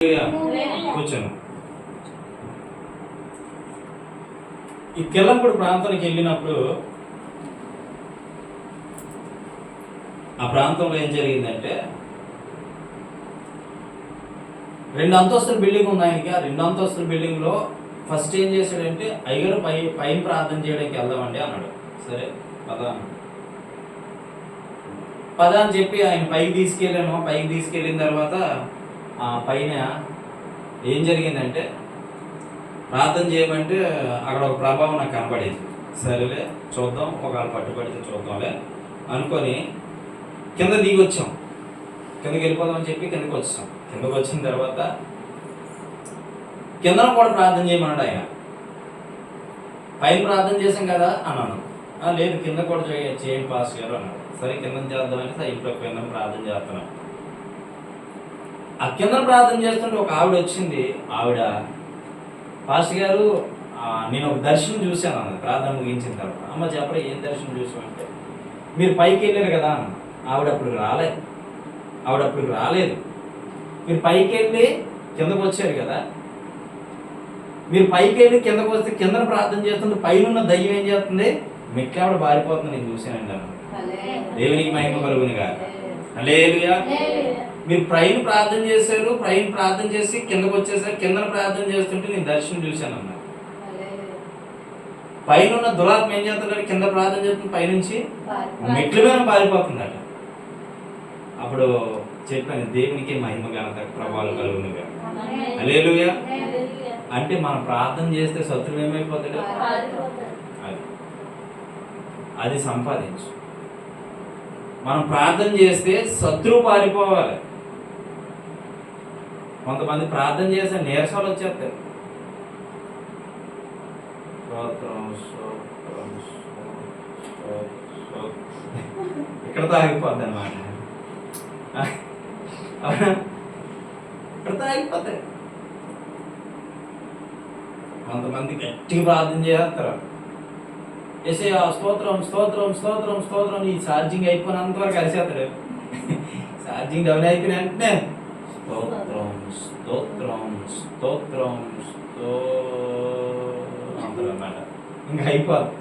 కూర్చోను ఈ కిల్లంపూడి ప్రాంతానికి వెళ్ళినప్పుడు ఆ ప్రాంతంలో ఏం జరిగిందంటే రెండు అంతస్తుల బిల్డింగ్ ఉంది ఆయనకి. ఆ రెండు అంతస్తుల బిల్డింగ్లో ఫస్ట్ ఏం చేశాడంటే అయ్యగారు పై పైన ప్రార్థన చేయడానికి వెళ్దామండి అన్నాడు. సరే పదా పదా అని చెప్పి ఆయన పైకి తీసుకెళ్ళాను. పైకి తీసుకెళ్ళిన తర్వాత పైన ఏం జరిగిందంటే ప్రార్థన చేయమంటే అక్కడ ఒక ప్రభావం నాకు కనపడేది సరేలే చూద్దాం ఒకవేళ పట్టుబడితే చూద్దాంలే అనుకొని కింద దిగి వచ్చాం కిందకి వెళ్ళిపోదామని చెప్పి కిందకి వచ్చాం. కిందకి వచ్చిన తర్వాత కింద కూడా ప్రార్థన చేయమన్నాడు ఆయన. పైన ప్రార్థన చేశాం కదా అన్నాను లేదు కింద కూడా చేయ- చేయండి పాస్ గారు అన్నాడు. సరే కింద చేద్దామని సార్ ఇంట్లో కింద ప్రార్థన చేస్తున్నాం. ఆ కింద ప్రార్థన చేస్తుంటే ఒక ఆవిడ వచ్చింది. ఆవిడ పాస్టర్ గారు నేను ఒక దర్శనం చూశాను అన్నది ప్రార్థన ముగించిన తర్వాత. అమ్మ చెప్పరా ఏం దర్శనం చూసామంటే మీరు పైకి వెళ్ళారు కదా అన్న. ఆవిడ అప్పుడు రాలేదు. ఆవిడ అప్పుడు రాలేదు. మీరు పైకి వెళ్ళి కిందకు వచ్చారు కదా. మీరు పైకి వెళ్ళి కిందకు వస్తే కింద ప్రార్థన చేస్తుంటే పైన ఉన్న దయ్యం ఏం చేస్తుంది? మెట్లు ఆవిడ బారిపోతుంది నేను చూశానండి అన్న దేవునికి మహిమ కలుగుని కాదు హల్లెలూయా. మీరు ప్రైన్ ప్రార్థన చేశారు ప్రైన్ ప్రార్థన చేసి కిందకు వచ్చేసారు కింద ప్రార్థన చేస్తుంటే నేను దర్శనం చూశాను అన్న. పైన ఉన్న దురాత్మ ఏం చేస్తున్నాడు కింద ప్రార్థన చేస్తుంది పైనుంచి మెట్ల మీద పారిపోతుందట. అప్పుడు చెప్పాను దేవునికి మహిమ ఘనత ప్రభావాలు కలుగునుగా. హల్లెలూయా. అంటే మనం ప్రార్థన చేస్తే శత్రువు ఏమైపోతాడు? అది. అది సంపాదించు. మనం ప్రార్థన చేస్తే శత్రువు పారిపోవాలి. కొంతమంది ప్రార్థన చేస్తే నీరసాలు వచ్చేస్తాయి. ఇక్కడ స్తోత్రం, ఇక్కడతో ఆగిపోద్ది అనమాట ఇక్కడతో ఆగిపోతాయి కొంతమంది గట్టిగా ప్రార్థన చేస్తారు. ఎసే స్తోత్రం స్తోత్రం స్తోత్రం స్తోత్రం. ఈ ఛార్జింగ్ అయిపోయినంతవరకు కలిసేస్తాడు. ఛార్జింగ్ డౌన్ అయిపోయిన వెంటనే స్తోత్రం స్తోత్రం స్తోత్రం స్తో ఇంకా అయిపోద్ది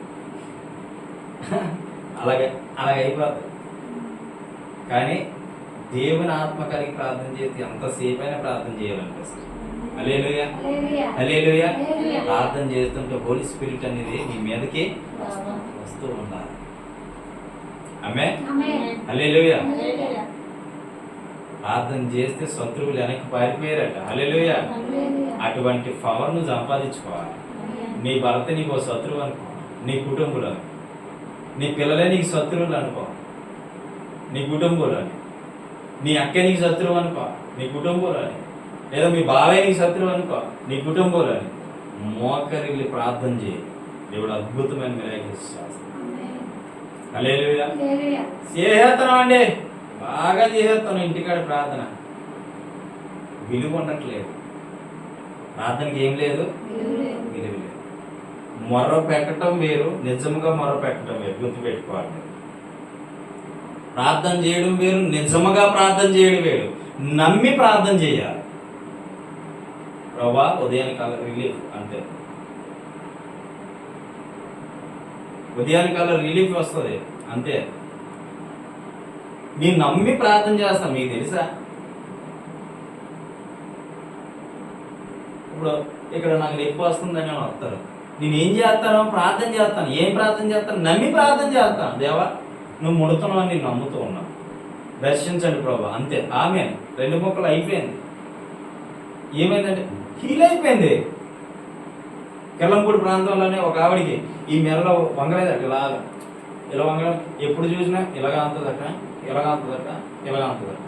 అలాగే అలాగే అయిపోద్ది కానీ దేవుని ఆత్మ కలిగి ప్రార్థన చేసి ఎంతసేపు అయినా ప్రార్థన చేయాలనిపిస్తుంది అలేలుయ అలేలుయ ప్రార్థన చేస్తుంటే హోలీ స్పిరిట్ అనేది మీ మీదకి వస్తూ ఉండాలి ఆమె అలేలుయ ప్రార్థన చేస్తే శత్రువులు వెనక్కి పారిపోయారట. అలేలుయ అటువంటి పవర్ సంపాదించుకోవాలి. నీ భర్త నీకు ఓ శత్రువు అనుకో. నీ కుటుంబంలో నీ పిల్లలే నీకు శత్రువులు అనుకో. నీ కుటుంబంలో నీ అక్క నీకు శత్రువు అనుకో. నీ కుటుంబంలో లేదా మీ బావే నీకు శత్రువు అనుకో. నీ కుటుంబంలో మోకరిల్లి ప్రార్థన చేయి. దేవుడు అద్భుతమైన మిరాకిల్స్ చేస్తాడు హల్లెలూయా. చేసేస్తాను అండి. బాగా చేసేస్తాను ఇంటికాడ ప్రార్థన. విలువ ఉండట్లేదు. ప్రార్థనకి ఏం లేదు? విలువ లేదు మొర్ర పెట్టడం వేరు నిజముగా మొర్ర పెట్టడం వేరు. గుర్తుపెట్టుకోవాలి మీరు. ప్రార్థన చేయడం వేరు నిజముగా ప్రార్థన చేయడం వేరు. నమ్మి ప్రార్థన చేయాలి. ప్రభా ఉదయానికాల రిలీఫ్ అంతే. ఉదయానికాల రిలీఫ్ వస్తుంది. అంతే. నేను నమ్మి ప్రార్థన చేస్తాను మీకు తెలుసా? ఇప్పుడు ఇక్కడ నాకు నొప్పి వస్తుందని అని వస్తారు. నేను ఏం చేస్తాను? ప్రార్థన చేస్తాను. ఏం ప్రార్థన చేస్తాను? నమ్మి ప్రార్థన చేస్తాను. దేవా నువ్వు ముడుతున్నావు అని నేను నమ్ముతూ ఉన్నావు దర్శించండి ప్రభా అంతే. ఆమె రెండు ముక్కలు అయిపోయింది. ఏమైందంటే హీల్ అయిపోయింది. కెల్లంపూడి ప్రాంతంలోనే ఒక ఆవిడికి ఈ మెరలో వంగలేదు ఇలా ఇలా వంగలేదు ఎప్పుడు చూసినా ఇలాగా అంతదట. ఇలాగ అంతదట ఇలాగ దొరక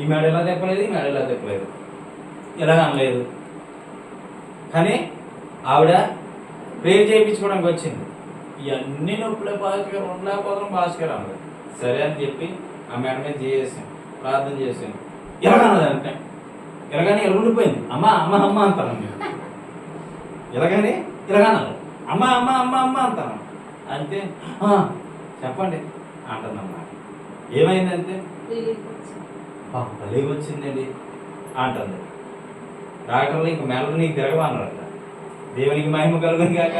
ఈ మేడ ఇలా తెప్పలేదు ఈ మేడ ఎలా తెప్పలేదు ఎలాగ అనలేదు కానీ ఆవిడ ప్రేర్ చేయించుకోవడానికి వచ్చింది. ఇవన్నీ నొప్పులే భాస్కర్ ఉండలేకపోతున్నాం భాస్కర్ అన్నది సరే అని చెప్పి ఆ మేడ మీద చేసాం ప్రార్థన చేసాను ఎలాగన్నదంటే ఎలాగని ఎలుగుండిపోయింది అమ్మ అమ్మ అమ్మ అంటాను నేను. ఇలాగని ఇలాగన్నారు అమ్మ అమ్మ అమ్మ అమ్మ అంటాను. అంతే చెప్పండి అంటుందమ్మా. ఏమైందంటే? "బా, భలే వచ్చిందండి అంటుంది. డాక్టర్లు ఇంక మెల్ల నీకు తిరగమన్నారట. దేవునికి మహిమ కలుగుని కాక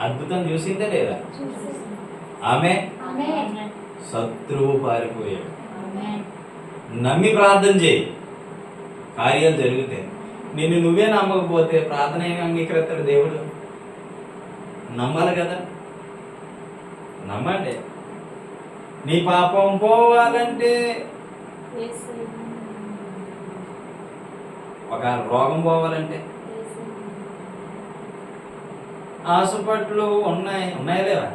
అద్భుతం చూసిందే లేదా ఆమె శత్రువు పారిపోయాడు నమ్మి ప్రార్థన చేయి కార్యాలు జరుగుతాయి నిన్ను నువ్వే నమ్మకపోతే ప్రార్థన ఏమి అంగీకరిస్తాడు దేవుడు నమ్మాలి కదా నమ్మండి నీ పాపం పోవాలంటే ఒక రోగం పోవాలంటే? హాస్పిటల్ ఉన్నాయి ఉన్నాయి లేవా?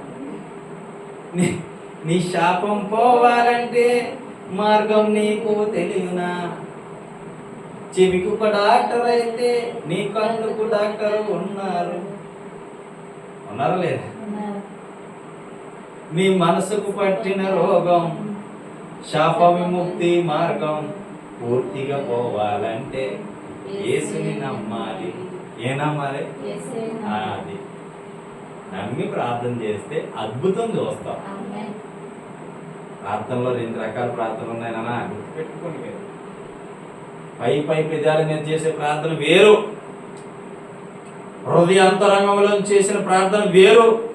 నీ నీ శాపం పోవాలంటే మార్గం నీకు తెలియనా? చెవికి ఒక డాక్టర్ అయితే నీ కళ్ళకు డాక్టర్ ఉన్నారు. ఉన్నారా లేదా? నీ మనసుకు పట్టిన రోగం శాప విముక్తి మార్గం పూర్తిగా పోవాలంటే యేసుని నమ్మాలి. ఏ నమ్మాలి అది. నమ్మి ప్రార్థన చేస్తే అద్భుతం చూస్తాం. ప్రార్థనలో రెండు రకాల ప్రార్థనలు ఉన్నాయనా గుర్తుపెట్టుకోండి మీరు. పై పై పెదాల మీద చేసే ప్రార్థన వేరు. హృదయాంతరంగంలో చేసిన ప్రార్థన వేరు.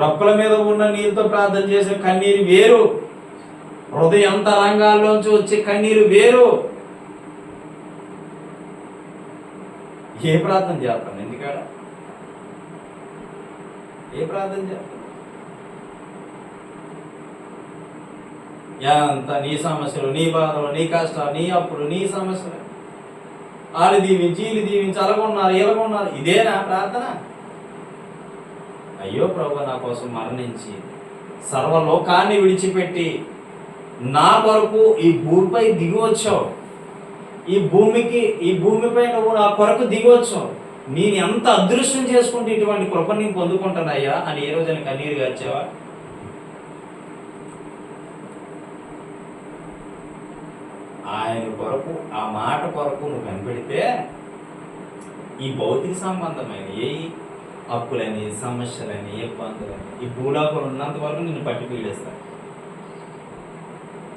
రొక్కల మీద ఉన్న నీరుతో ప్రార్థన చేసే కన్నీరు వేరు. హృదయాంతరంగాల్లోంచి వచ్చే కన్నీరు వేరు. ఏ ప్రార్థన చేస్తాను ఎందుకాడ ఏ ప్రార్థన చేస్తాను? ఎంత నీ సమస్యలు నీ బాధలు నీ కష్టాలు నీ అప్పులు నీ సమస్యలు. వాళ్ళు దీవించి వీళ్ళు దీవించి అలాగొన్నారు ఇలాగొన్నారు ఇదేనా ప్రార్థన? అయ్యో ప్రభు నా కోసం మరణించి సర్వలోకాన్ని విడిచిపెట్టి నా కొరకు ఈ భూమిపై దిగి వచ్చావు. ఈ భూమికి ఈ భూమిపై నువ్వు నా కొరకు దిగి వచ్చావు. నేను ఎంత అదృష్టం చేసుకుంటే ఇటువంటి కృప నేను పొందుకుంటానయ్యా అని ఏ రోజైనా కన్నీరు గార్చావా? ఆయన కొరకు ఆ మాట కొరకు నువ్వు కనిపెడితే ఈ భౌతిక సంబంధమైన ఏ అప్పులని సమస్యలని ఇబ్బందులని. ఈ భూలోకం ఉన్నంత వరకు నిన్ను పట్టి పీడిస్తాయి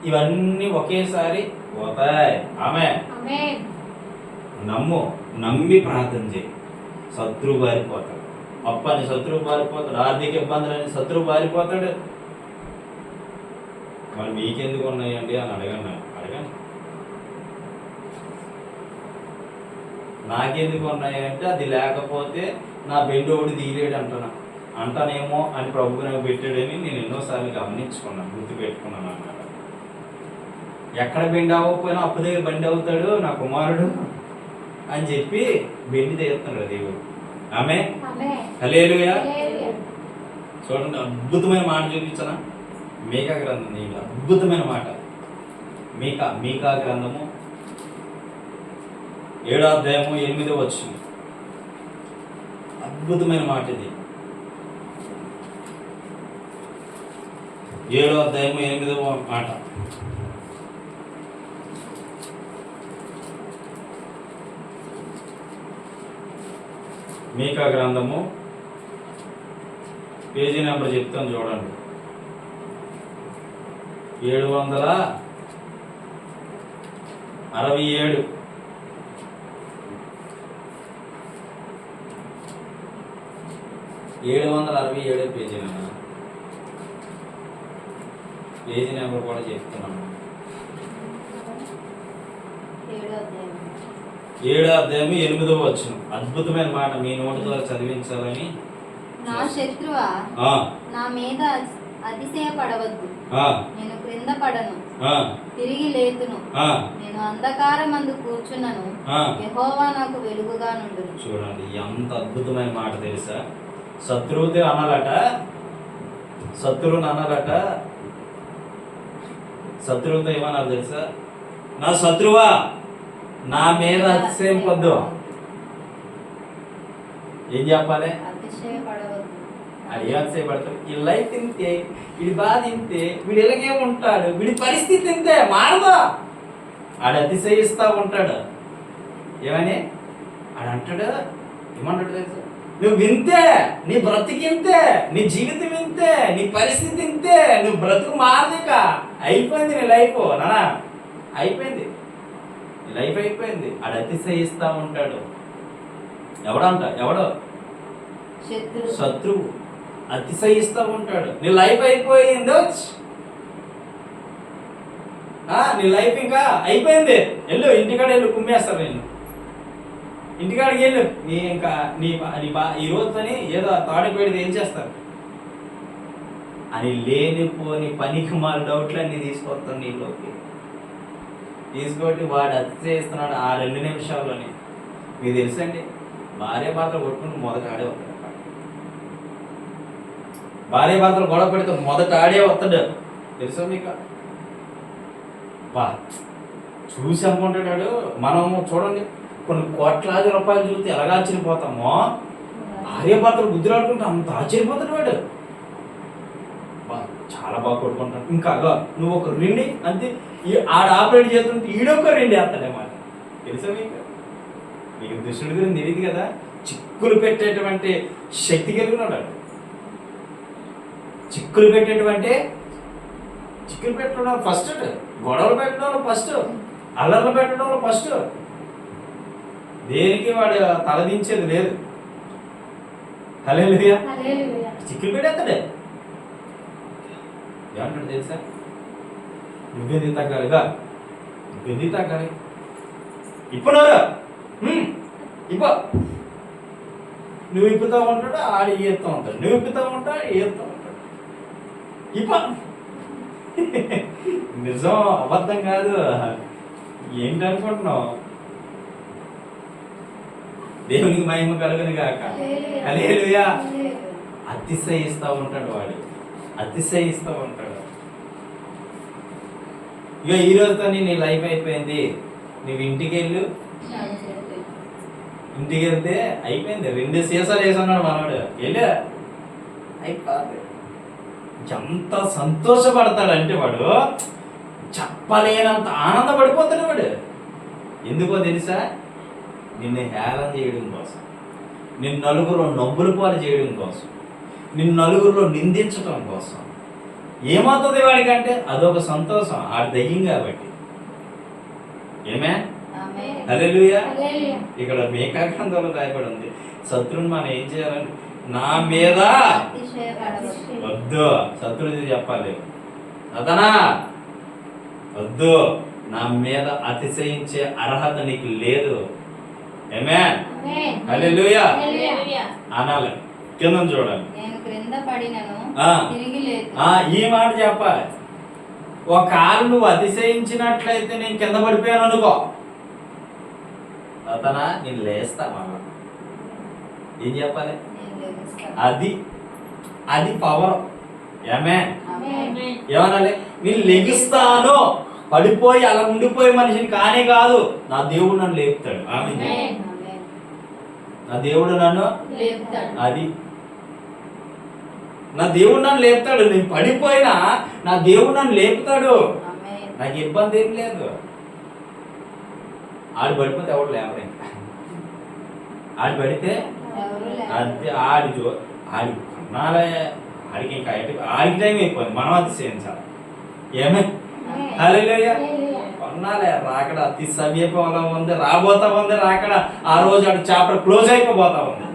ఇవన్నీ ఒకేసారి పోతాయి. ఆమె నమ్ము నమ్మి ప్రార్థన చేయి. శత్రువు బారిపోతాడు అప్పని శత్రువు బారిపోతాడు ఆర్థిక ఇబ్బందులని శత్రువు బారిపోతాడు మరి మీకెందుకు ఉన్నాయండి అని అడగండి. అడగండి. నాకెందుకు ఉన్నాయంటే అది లేకపోతే నా బెండు ఒకటి తీయలేడు అంటున్నా. అంటానేమో అని ప్రభు నాకు పెట్టాడని నేను ఎన్నోసార్లు గమనించుకున్నాను గుర్తు పెట్టుకున్నాను అన్నమాట. ఎక్కడ బెండ్ అవ్వకపోయినా అప్పు దగ్గర బండి అవుతాడు నా కుమారుడు అని చెప్పి బెండి తీస్తున్నాడు దేవుడు. ఆమె? హలేలుయా చూడండి అద్భుతమైన మాట చూపించనా మీకా గ్రంథం దీంట్లో అద్భుతమైన మాట. మీకా మీకా గ్రంథము ఏడో అధ్యాయము ఎనిమిదో వచ్చింది అద్భుతమైన మాట ఇది. ఏడో అధ్యాయము ఎనిమిదవ మాట. మీకా గ్రంథము పేజీ నెంబర్ చెప్తాను చూడండి. ఏడు వందల అరవై ఏడు. ఏడు వందల అరవై ఏడు పేజీ నెంబర్ పేజీ నెంబర్ కూడా చెప్తున్నాను. ఏడో అధ్యాయం. ఎనిమిదో వచ్చిన అద్భుతమైన మాట. మీ నోటి ద్వారా చదివించాలని నా శత్రువా? నా మీద అతిశయపడవద్దు. నేను క్రింద పడను. తిరిగి లేతును. నేను అంధకారమందు కూర్చున్నను. ఆ. యెహోవా నాకు వెలుగుగా నుండును చూడండి ఎంత అద్భుతమైన మాట తెలుసా? శత్రువుతో అనాలట శత్రువుని అనాలట శత్రువుతో ఏమన్నారు తెలుసా? నా శత్రువా నా మీద అతిశయింపొద్దు. ఏం చెప్పాలి? అది ఏం అతిశయపడతాడు. ఈ లైఫ్ ఇంతే వీడి బాధ ఇంతే వీడు ఇలాగే ఉంటాడు వీడి పరిస్థితి ఇంతే మారదా? ఆడు అతిశయిస్తా ఉంటాడు. ఏమని? ఆడు అంటాడు ఏమంటాడు తెలుసా? నువ్వు వింతే నీ బ్రతికింతే నీ జీవితం ఇంతే నీ పరిస్థితి ఇంతే నువ్వు బ్రతుకు మారదిక అయిపోయింది నీ లైఫ్ నానా అయిపోయింది. లైఫ్ అయిపోయింది. ఆడు అతిశయిస్తా ఉంటాడు. ఎవడంట? ఎవడో? శత్రువు. అతిశయిస్తూ ఉంటాడు. నీ లైఫ్ అయిపోయిందో? నీ లైఫ్ ఇంకా అయిపోయింది. వెళ్ళు ఇంటికాడ వెళ్ళు కుమ్మేస్తారు నేను. ఇంటికాడికి వెళ్ళు నీ ఇంకా నీ బా- నీ బా ఈ రోజుతోని ఏదో తాడికి పెడితే ఏం చేస్తారు? అని లేనిపోని పనికి మా డౌట్లన్నీ తీసుకొస్తాను నీలోకి. తీసుకొట్టి వాడు అతిశయిస్తున్నాడు ఆ రెండు నిమిషాల్లోనే. మీకు తెలుసండి భార్య పాత్ర కొట్టుకుని మొదట ఆడే వస్తాడు. భార్య పాత్ర గొడవ పెడితే మొదట ఆడే వస్తాడు. తెలుసా మీకు? బా చూసి అనుకుంటాడు మనము చూడండి. కొన్ని కోట్లాది రూపాయలు చూస్తే ఎలాగ ఆశ్చర్యపోతామో? భార్య పాత్ర బుద్ధిలాడుకుంటే అంత ఆశ్చర్యపోతాడు వాడు. చాలా బాగా కొట్టుకుంటాడు ఇంకా అగో నువ్వు ఒక రెండి అంతే. ఈ ఆడ ఆపరేట్ చేస్తుంటే ఈడొక రెండు వేస్తాడేమాట తెలుసా మీకు మీకు దుష్టుడి గురించి తెలియదు కదా? చిక్కులు పెట్టేటువంటి శక్తి కలిగినాడు చిక్కులు పెట్టేటువంటి చిక్కులు పెట్టడం ఫస్ట్. గొడవలు పెట్టడం ఫస్ట్. అల్లర్లు పెట్టడం ఫస్ట్. దేనికి వాడు తలదించేది లేదు? హలే. చిక్కులు పెట్టేస్తాడే ఏమంటాడు తెలుసా? నువ్వెందుకు తగ్గాలిగా. నువ్వెందుకు తగ్గాలి. ఇప్పున్నారా ఇప్ప నువ్వు ఇప్పుతా ఉంటాడు? ఆడి ఈత్తా ఉంటాడు. నువ్వు ఇప్పుతా ఉంటాడు? ఈత్తా ఉంటాడు. ఇప్ప. నిజం అబద్ధం కాదు. ఏంటి అనుకుంటున్నావు దేవునికి మహిమ కలుగును గాక. హల్లెలూయా. అతిశయిస్తూ ఉంటాడు వాడు. అతిశయిస్తూ ఉంటాడు. ఇక ఈ రోజుతో నీ లైఫ్ అయిపోయింది. నువ్వు ఇంటికి వెళ్ళు. ఇంటికి వెళ్తే అయిపోయింది. రెండు సీసాలు వేసున్నాడు మనవాడు వెళ్ళా. అయిపోయింది ఎంత సంతోషపడతాడు అంటే వాడు చెప్పలేనంత ఆనందపడిపోతాడు వాడు. ఎందుకో తెలుసా? నిన్ను హేళన చేయడం కోసం నిన్ను నలుగురు నవ్వుల పాలు చేయడం కోసం నిన్ను నలుగురిలో నిందించడం కోసం. ఏమవుతుంది వాడికంటే అదొక సంతోషం ఆడి దయ్యం కాబట్టి. ఏమే హల్లెలూయా. ఇక్కడ మేకాగ్రంథంలో రాయబడి ఉంది. శత్రువుని మనం ఏం చేయాలంటే నా మీద. వద్దు. శత్రువు చెప్పాలి. అతనా? వద్దు. నా మీద అతిశయించే అర్హత నీకు లేదు ఏమే ఆమేన్. హల్లెలూయా హల్లెలూయా. అనాలి. కింద చూడాలి. ఈ మాట చెప్పాలి. ఒకవేళ నువ్వు అతిశయించినట్లయితే నేను కింద పడిపోయాను అనుకో. అతనా నేను లేస్తా మళ్ళా. ఏం చెప్పాలి. అది అది పవర్. ఏమే. ఏమనాలి? నేను లెగిస్తాను. పడిపోయి అలా ఉండిపోయే మనిషిని కానే కాదు నా దేవుడు నన్ను లేపుతాడు. నా దేవుడు నన్ను లేపుతాడు. అది. నా దేవుడు నన్ను లేపుతాడు. నేను పడిపోయినా నా దేవుడు నన్ను లేపుతాడు. ఆమేన్. నాకు ఇబ్బంది ఏం లేదు. ఆడు పడిపోతే ఎవడు లేవరు ఇంకా? ఆడు పడితే. అది ఆడి జో ఆడి కొన్నాళ్ళే ఆడికి ఇంకా ఆడికి టైం అయిపోయింది. మనం అది చేయించాలి ఏమే? ఆమేన్. హల్లెలూయా. కొన్నాలే రాకడ. అతి సమీపంలో ఉంది. రాబోతా ఉంది రాకడ. ఆ రోజు ఆడు చాప్టర్ క్లోజ్ అయిపోతా ఉంది.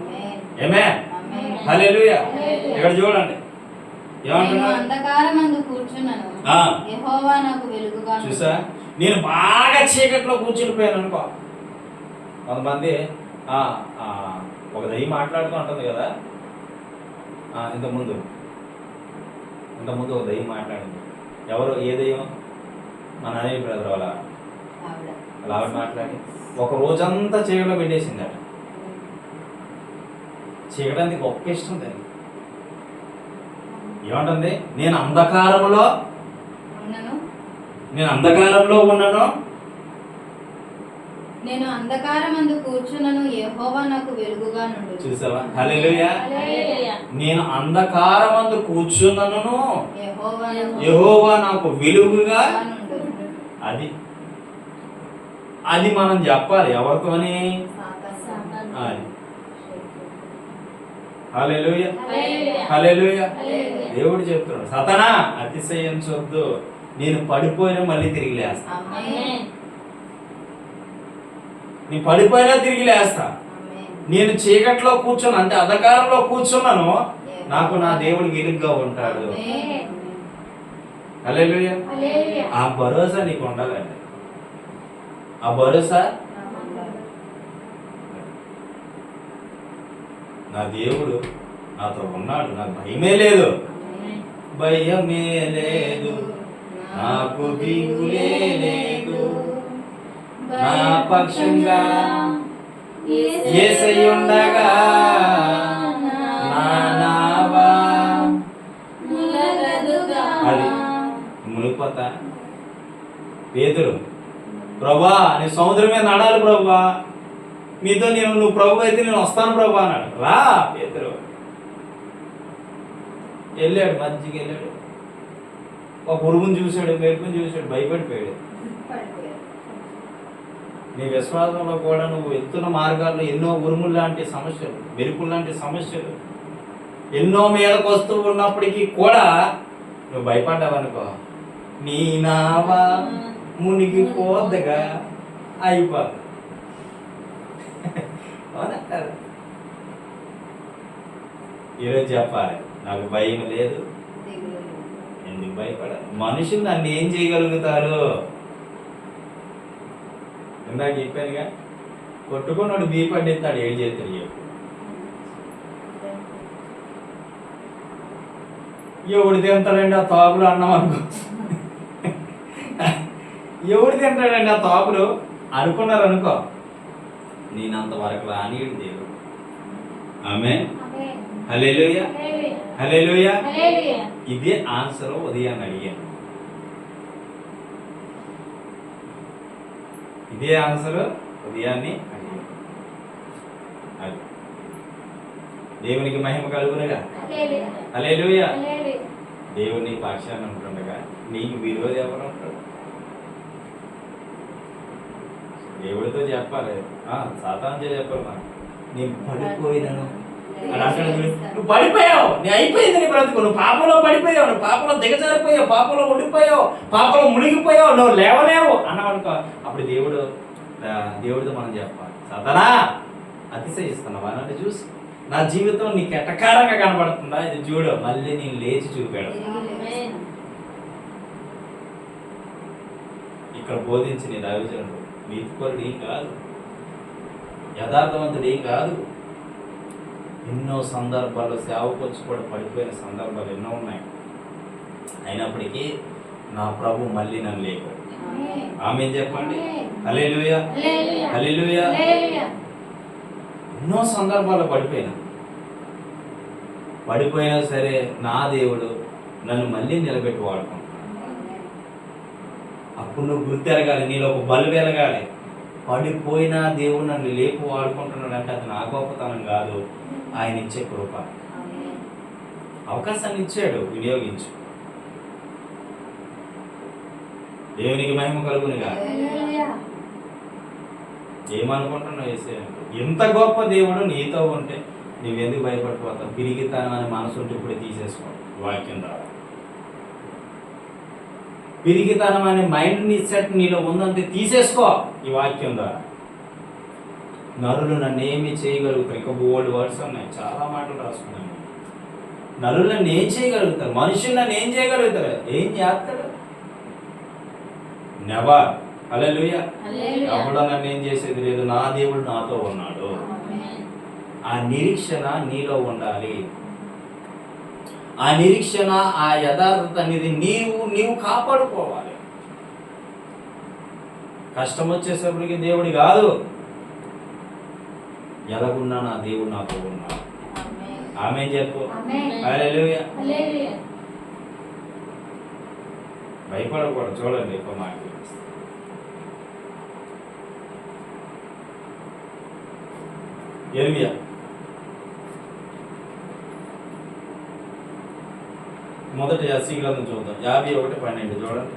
ఏమే. హల్లెలూయా. ఇక్కడ చూడండి. చూసా? నేను బాగా చీకట్లో కూర్చునిపోయాను అనుకో. కొంతమంది ఒక దయ్యం మాట్లాడుతూ ఉంటుంది కదా. ఆ, ఇంతకుముందు. ఇంతకుముందు ఒక దయ్యం మాట్లాడింది. ఎవరు? ఏ దయ్యం? మన అనే బ్రదర్ వాళ్ళ. అలా మాట్లాడి ఒక రోజంతా చీకట్లో పెట్టేసింది అట చీకటానికి గొప్ప ఇష్టం దానికి ఏమంటుంది? నేను అంధకారంలో నేను అంధకారంలో ఉన్నాను. నేను అంధకారమందు కూర్చున్నను యెహోవా నాకు వెలుగుగా నుండు చూసావా? హల్లెలూయా. నేను అంధకారమందు కూర్చున్నను. యెహోవా నాకు యెహోవా నాకు వెలుగుగా. అది. అది మనం చెప్పాలి ఎవరితోని. అది. హల్లెలూయా. హల్లెలూయా. హల్లెలూయా. హల్లెలూయా. దేవుడు చెప్తున్నాడు సతనా అతిశయించొద్దు నేను పడిపోయినా మళ్ళీ తిరిగి లేస్తా. ఆమేన్. నేను పడిపోయినా తిరిగి లేస్తా. ఆమేన్. నేను చీకట్లో కూర్చున్నా అంటే అంధకారంలో కూర్చున్నాను. నాకు నా దేవుడు వెలుగుగా ఉంటాడు. ఆ భరోసా నీకు ఉండాలండి. ఆ భరోసా? నా దేవుడు నాతో ఉన్నాడు నాకు భయమే లేదు. భయమే లేదు నాకు దిగులే లేదు. నా పక్షంగా యేసయ్య ఉండగా నా మునిగిపోతా పేతురు ప్రభా నీ సముద్రం మీద నడాలి ప్రభా. నీతో నేను నువ్వు ప్రభు అయితే నేను వస్తాను ప్రభా అన్నాడు. రా పేతురు. వెళ్ళాడు మంచిగా వెళ్ళాడు. ఒక ఉరుముని చూశాడు మెరుపుని చూశాడు భయపడిపోయాడు. నీ విశ్వాసంలో కూడా నువ్వు వెళ్తున్న మార్గాల్లో ఎన్నో ఉరుములు లాంటి సమస్యలు మెరుపులు లాంటి సమస్యలు ఎన్నో మీదకు వస్తూ ఉన్నప్పటికీ కూడా నువ్వు భయపడ్డావనుకో నీ నావా మునిగిపోద్దగా అయిపోద్ది అవునంటారు. ఈరోజు చెప్పాలి నాకు భయం లేదు. ఎందుకు భయపడాలి మనుషులు నన్ను ఏం చేయగలుగుతారు? ఇందాక చెప్పానుగా కొట్టుకున్నాడు బీ పండిస్తాడు ఏం చేస్తాడు చెప్పు. ఎవడు తింటాడండి ఆ తాపులు అన్నం అనుకో. ఎవడు తింటాడండి ఆ తాపులు అనుకున్నారు అనుకో నేనంత వరకు రానియడు దేవుడు. ఆమె. హల్లెలూయా. హల్లెలూయా. ఇదే ఆన్సర్ ఉదయాన్ని అడిగాను. ఇదే ఆన్సర్ ఉదయాన్ని అడిగాను. అది. దేవునికి మహిమ కలుగునగా. హల్లెలూయా. దేవుని పాక్షాన్ని ఉంటుండగా నీకు విరోధి ఎవరు ఉంటాడు దేవుడితో చెప్పాలి. ఆ, సాతానుతో చెప్పాలి మనం నేను పడిపోయినను. అని అంటాడు చూడు. నువ్వు పడిపోయావు. నీ అయిపోయింది నీ బ్రతుకు. నువ్వు పాపంలో పడిపోయావు. నువ్వు పాపంలో దిగజారిపోయావు. పాపంలో ఉండిపోయావు. పాపంలో మునిగిపోయావు. నువ్వు లేవలేవు అన్నావనుకో అప్పుడు దేవుడు దేవుడితో మనం చెప్పాలి. సతనా అతిశయిస్తున్నావా? నన్ను చూసి. నా జీవితం నీకు ఎటకారంగా కనబడుతుందా? ఇది చూడు. మళ్ళీ నేను లేచి చూపాడు. ఇక్కడ బోధించి నీ దైవజనుడు. ఏం కాదు. యథార్థవంతుడు ఏం కాదు. ఎన్నో సందర్భాల్లో సేవకొచ్చి కూడా పడిపోయిన సందర్భాలు ఎన్నో ఉన్నాయి. అయినప్పటికీ నా ప్రభు మళ్ళీ నన్ను ఆమేన్. ఆమె చెప్పండి. ఎన్నో సందర్భాల్లో పడిపోయినా. పడిపోయినా సరే నా దేవుడు నన్ను మళ్ళీ నిలబెట్టి వాడుకుంటాడు. ఆమేన్. అప్పుడు నువ్వు గుర్తెరగాలి నీలో ఒక బలు వెలగాలి. పడిపోయినా దేవుడు నన్ను లేపు వాడుకుంటున్నాడు అంటే అది నా గొప్పతనం కాదు. ఆయన ఇచ్చే కృప. అవకాశాన్ని ఇచ్చాడు వినియోగించు. దేవునికి మహిమ కలుగునిగా. ఏమనుకుంటున్నావు వేసే ఎంత గొప్ప దేవుడు నీతో ఉంటే నువ్వెందుకు భయపడిపోతావు? పిరిగితనం అనే మనసు ఉంటే ఇప్పుడు తీసేసుకో. వాక్యం ద్వారా. పిరిగితనం అనే మైండ్ నీ సెట్ నీలో ఉందంటే తీసేసుకో ఈ వాక్యం ద్వారా. నరులు నన్ను ఏమి చేయగలుగుతారు. ఇంకా బోల్డ్ వర్డ్స్ ఉన్నాయి. చాలా మాటలు రాసుకున్నాను. నరులు నన్ను ఏం చేయగలుగుతారు? మనుషులు నన్ను ఏం చేయగలుగుతారు? ఏం చేస్తాడు? నెవర్. హల్లెలూయా. హల్లెలూయా. ఎవడో నన్ను ఏం చేసేది లేదు. నా దేవుడు నాతో ఉన్నాడు. ఆ నిరీక్షణ నీలో ఉండాలి. ఆ నిరీక్షణ ఆ యథార్థత అనేది నీవు నీవు కాపాడుకోవాలి. కష్టం వచ్చేసప్పటికి దేవుడి కాదు. ఎలాగున్నా నా దేవుడు నాతో ఉన్నాడు. ఆమె చెప్పు. భయపడకూడదు చూడండి ఎక్కువ మాట. ఎర్మియా మొదటి ఎస్సీ గ్రంథం చూద్దాం. యాభై ఒకటి పన్నెండు చూడండి.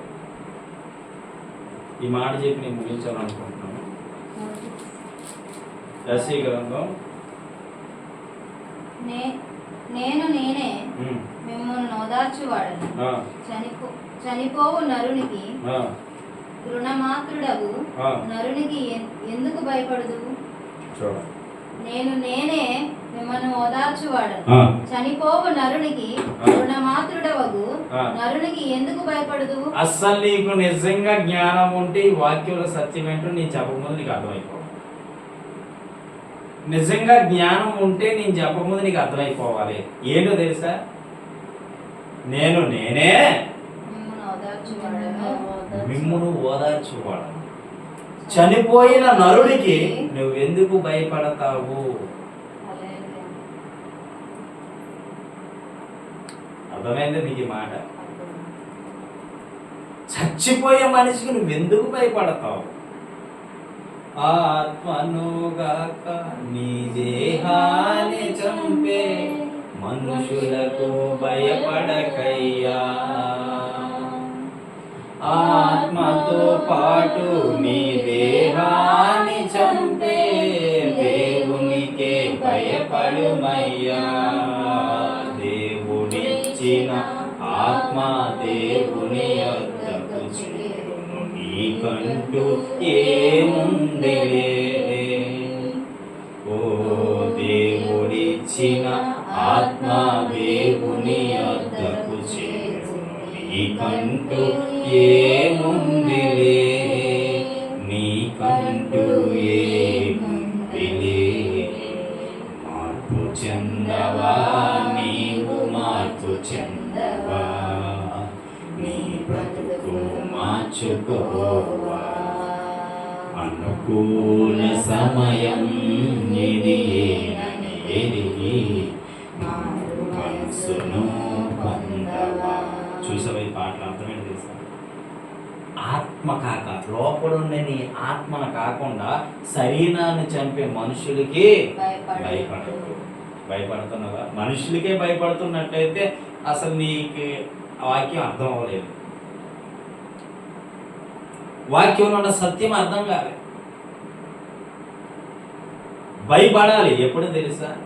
ఈ మాట చెప్పి నేను ముగించాలనుకుంటున్నాను. ఎస్సీ గ్రంథం. నే నేను నేనే మిమ్మల్ని ఓదార్చువాడను చనిపో చనిపోవు నరునికి. రుణమాత్రుడవు. నరునికి ఎందుకు భయపడదు? నేను నేనే మిమ్మల్ని ఓదార్చువాడను. ఆ, చనిపోవు నరునికి ఆ. నరునికి ఎందుకు భయపడదు? అస్సలు నీకు నిజంగా జ్ఞానం ఉంటే ఈ వాక్యంలో సత్యం ఏంటో నేను చెప్పకముందు నీకు అర్థమైపోవాలి నిజంగా జ్ఞానం ఉంటే నేను చెప్పకముందు నీకు అర్థమైపోవాలి. ఏంటో తెలుసా? నేను నేనే. మిమ్మును ఓదార్చువాడను. చనిపోయిన నరుడికి నువ్వెందుకు భయపడతావు హల్లెలూయా. అర్థమైంది మీకు ఈ మాట? చచ్చిపోయే మనిషికి నువ్వెందుకు భయపడతావు? ఆత్మనుగాక నీ దేహాన్ని చంపే మనుషులకు భయపడకయ్యా. ఆత్మతో పాటు నీ దేహాన్ని చంపే దేవునికే భయపడుమయ్యా. మా దేవుని యొద్దకు చేరును నీకంటూ ఏముందిలే ఓ దేవుడిచ్చిన ఆత్మ దేవుని యొద్దకు చేరును నీకంటూ ఏముందిలే అనుకూల సమయం మనసును పొందవా. చూసావా ఈ పాటలు అర్థమైంది తెలుసా? ఆత్మ కాక లోపడున్న నీ ఆత్మను కాకుండా శరీరాన్ని చంపే మనుషులకి భయపడకు. భయపడుతున్నావా? మనుషులకే భయపడుతున్నట్లయితే అసలు నీకు ఆ వాక్యం అర్థం అవ్వలేదు. వాక్యంలో ఉన్న సత్యం అర్థం కాలే. భయపడాలి ఎప్పుడు తెలుసా?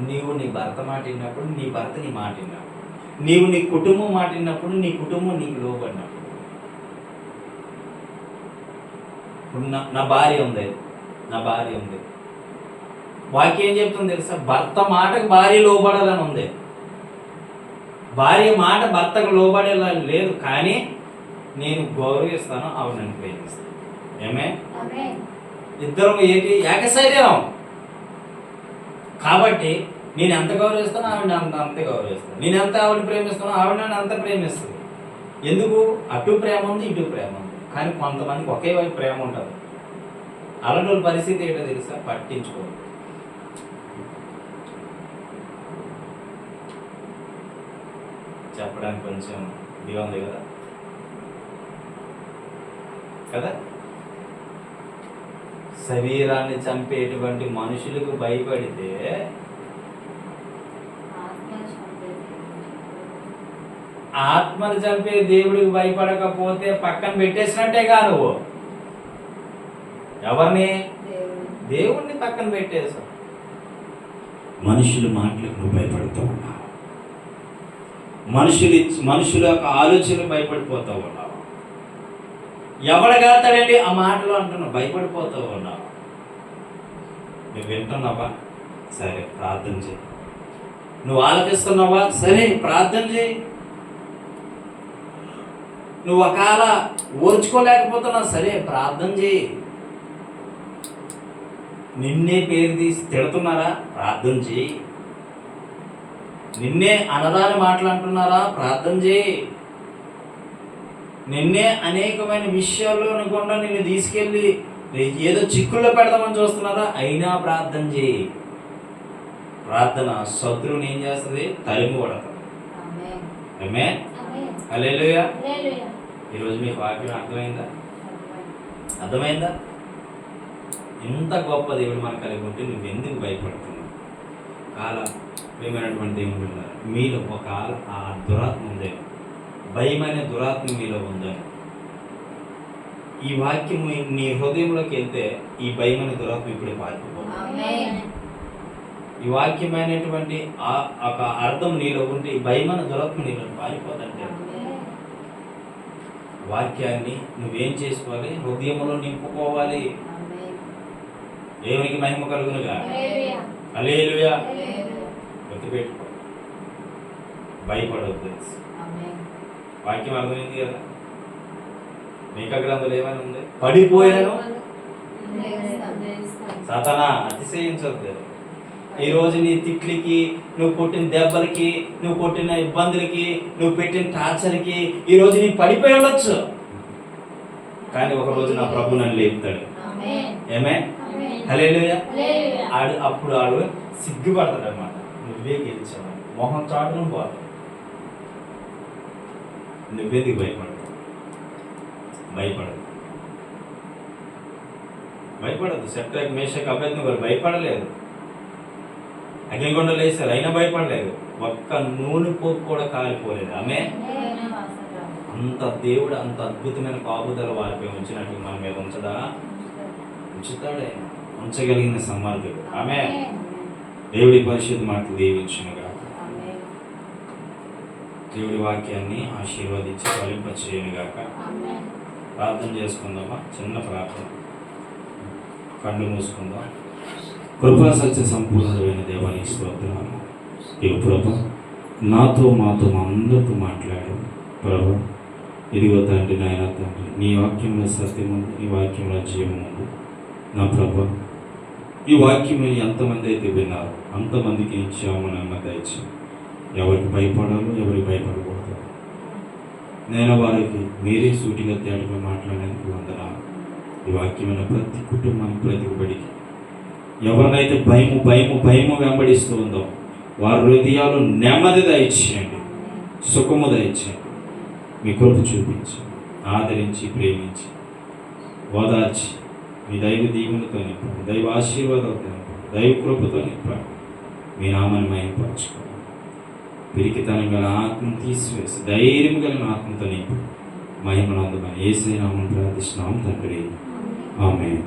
నీవు నీ భర్త మాటినప్పుడు నీ భర్త నీ మాట నీవు నీ కుటుంబం మాటినప్పుడు నీ కుటుంబం నీకు లోబడినప్పుడు. ఇప్పుడు నా నా భార్య ఉంది నా భార్య ఉంది. వాక్యం ఏం చెప్తుంది తెలుసా? భర్త మాటకు భార్య లోబడాలని ఉంది. భార్య మాట భర్తకు లోబడేలా లేదు కానీ నేను గౌరవిస్తాను ఆవిడ నన్ను ప్రేమిస్తాను. ఏమే. ఇద్దరం ఏంటి? ఏక శరీరం కాబట్టి నేను ఎంత గౌరవిస్తానో ఆవిడ అంత అంతే గౌరవిస్తాను. నేను ఎంత ఆవిడ ప్రేమిస్తానో ఆవిడ నన్ను అంత ప్రేమిస్తుంది. ఎందుకు? అటు ప్రేమ ఉంది ఇటు ప్రేమ ఉంది. కానీ కొంతమందికి ఒకే వైపు ప్రేమ ఉంటుంది అలాంటి పరిస్థితి ఏంటో తెలుసా? పట్టించుకో చెప్పడానికి కొంచెం ఉంది కదా? కదా? శరీరాన్ని చంపేటువంటి మనుషులకు భయపడితే ఆత్మను చంపే దేవుడికి భయపడకపోతే పక్కన పెట్టేసినట్టేగా నువ్వు? ఎవరిని? దేవుణ్ణి. పక్కన పెట్టేశావు. మనుషుల మాటలకు నువ్వు భయపడుతూ ఉన్నావు. మనుషులు మనుషుల యొక్క ఆలోచనలు భయపడిపోతూ ఉన్నావు ఎవడగలుగుతాడండి ఆ మాటలు అంటున్నావు భయపడిపోతూ ఉన్నావు నువ్వు వింటున్నావా? సరే ప్రార్థన చేయి. నువ్వు ఆలకిస్తున్నావా? సరే ప్రార్థన చేయి. నువ్వు ఒకవేళ ఓర్చుకోలేకపోతున్నావు సరే ప్రార్థన చేయి. నిన్నే పేరు తీసి తిడుతున్నారా? ప్రార్థన చేయి. నిన్నే అన్నదాని మాటలు అంటున్నారా? ప్రార్థన చేయి. నిన్నే అనేకమైన విషయాల్లో గుండా నిన్ను తీసుకెళ్ళి ఏదో చిక్కుల్లో పెడదామని చూస్తున్నారా? అయినా ప్రార్థన చేయి. ప్రార్థన శత్రువుని ఏం చేస్తుంది? తరిమి కొడతాం ఆమేన్. ఆమె ఆమేన్. హల్లెలూయా. హల్లెలూయా. ఈరోజు మీకు వాక్యం అర్థమైందా. అర్థమైందా. ఇంత గొప్ప దేవుడు మనకు కలిగి ఉంటే నువ్వు ఎందుకు భయపడుతున్నావు? కాల ప్రేమైనటువంటి దేవుడు మీలో ఒక కాల ఆ దురాత్మ ఉందే భయం అనే దురాత్మ మీలో ఉందని. ఈ వాక్యం నీ- హృదయంలోకి వెళ్తే ఈ భయం అనే దురాత్మ ఇప్పుడే పారిపోతుంది. ఈ వాక్యమైనటువంటి ఆ ఒక అర్థం నీలో ఉంటే ఈ భయమన దొరకము నీలో పారిపోదంటే వాక్యాన్ని నువ్వేం చేసుకోవాలి? హృదయంలో నింపుకోవాలి. దేవునికి మహిమ కలుగునుగా. అలేలుయా గుర్తుపెట్టుకో. భయపడవద్దు వాక్యం అర్థమైంది కదా? మీక గ్రంథంలో ఏమైనా ఉంది? పడిపోయాను. సాతనా అతిశయించొద్దు. ఈ రోజు నీ తిట్లకి నువ్వు కొట్టిన దెబ్బలకి నువ్వు కొట్టిన ఇబ్బందులకి నువ్వు పెట్టిన టార్చర్కి ఈ రోజు నీ పడిపోయి ఉండొచ్చు. కానీ ఒక రోజు నా ప్రభు నన్ను లేపుతాడు. ఏమే? హల్లెలూయా. ఆడు అప్పుడు ఆడు సిగ్గుపడతాడు అనమాట నువ్వే గెలిచావు. మొహం చాటును పోతాడు నువ్వేది భయపడదు. భయపడదు. భయపడదు సెప్టెక్ మేషక్ అభ్యర్థి వారు భయపడలేదు. అగ్నికొండ లేచారు అయినా భయపడలేదు. ఒక్క నూనె పోపు కూడా కాలిపోలేదు. ఆమె అంత దేవుడు అంత అద్భుతమైన కాపుదల వారిపై ఉంచినట్టు మన మీద ఉంచడా? ఉంచుతాడు. ఉంచగలిగిన సమర్థుడు. ఆమె దేవుడి పరిశుద్ధ మాటలు దీవించునుగా దేవుడి వాక్యాన్ని ఆశీర్వదించి ఫలింపచేయనుగాక. ప్రార్థన చేసుకుందామా? చిన్న ప్రార్థన. కళ్ళు మూసుకుందాం. కృపా సత్య సంపూర్ణమైన దేవానికి స్తోత్రాలు ఇవి ప్రభు నాతో మాతో మా అందరితో మాట్లాడు. ప్రభు ఇదిగో తండ్రి నాయన తండ్రి నీ వాక్యంలో సత్యం ఉంది నీ వాక్యంలో జీవం ఉంది. నా ప్రభు ఈ వాక్యం ఎంతమంది అయితే విన్నారు అంతమందికి ఇచ్చాము నెమ్మది ఇచ్చి ఎవరికి భయపడాలో ఎవరికి భయపడకూడదు. నేను వారికి మీరే సూటిగా తేటగా మాట్లాడేందుకు వందనాలు. ఈ వాక్యమైన ప్రతి కుటుంబం ప్రతి బడికి ఎవరినైతే భయము భయము భయము వెంబడిస్తూ ఉందో వారి హృదయాలు నెమ్మది దయచేయండి. సుఖము దయచేయండి. మీ కృప చూపించి ఆదరించి ప్రేమించి ఓదార్చి మీ దైవ దీవులతో నింపండి. దైవ ఆశీర్వాదాలతో నింపండి. దైవ కృపతో నింపండి. మీ నామాన్ని మయంపరచుకోండి పిరికితనం గల ఆత్మను తీసివేసి ధైర్యం కలిగిన ఆత్మతో నింపు. మహిమనందమని ఏసైనా ప్రార్థిస్తున్నాం తండ్రి. ఆమె